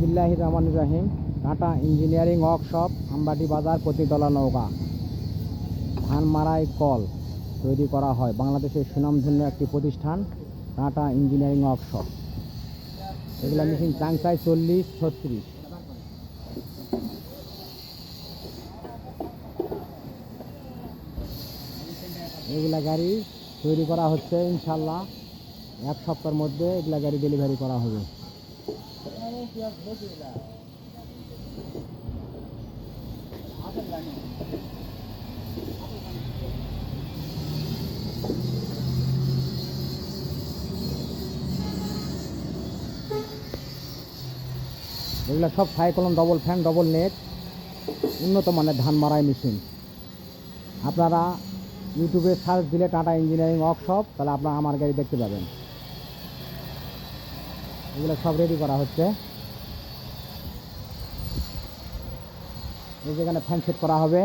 বিসমিল্লাহ রহমান রাহিম টাটা ইঞ্জিনিয়ারিং ওয়ার্কশপ, আমবাটি বাজার, প্রতিতলা নৌকা। ধান মারাই কল তৈরি করা হয়। বাংলাদেশের সুনামধন্য একটি প্রতিষ্ঠান, টাটা ইঞ্জিনিয়ারিং ওয়ার্কশপ। এগুলো মেশিন চাংচাই চল্লিশ, ছত্রিশ। এগুলা গাড়ি তৈরি করা হচ্ছে ইনশাল্লাহ এক সপ্তাহের মধ্যে এগুলা গাড়ি ডেলিভারি করা হবে। এগুলো সব cyclone double fan double net উন্নত মানের ধান মারাই মেশিন। আপনারা ইউটিউবে সার্চ দিলে টাটা ইঞ্জিনিয়ারিং ওয়ার্কশপ তাহলে আপনারা আমার গাড়ি দেখতে পাবেন। এগুলো সব রেডি করা হচ্ছে। এই যেখানে ফ্যান সেট করা হবে।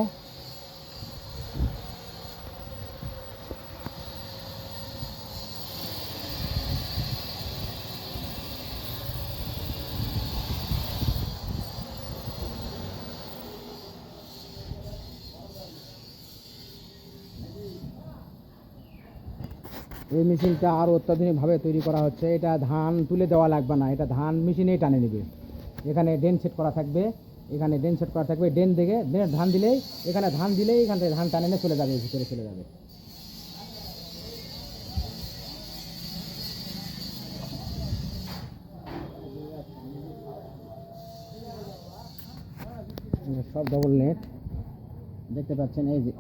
এই মেশিনটা আরও অত্যাধুনিকভাবে তৈরি করা হচ্ছে। এটা ধান তুলে দেওয়া লাগবে না, এটা ধান মেশিনেই টানে নেবে। এখানে ডেন সেট করা থাকবে। এখানে ড্রেন সেট করা থাকবে, ড্রেন দেখে ডেন ধান দিলেই, এখানে ধান দিলেই এখান থেকে ধান টানে চলে যাবে, ভিতরে চলে যাবে। সব ডবল নেট দেখতে পাচ্ছেন, এই যে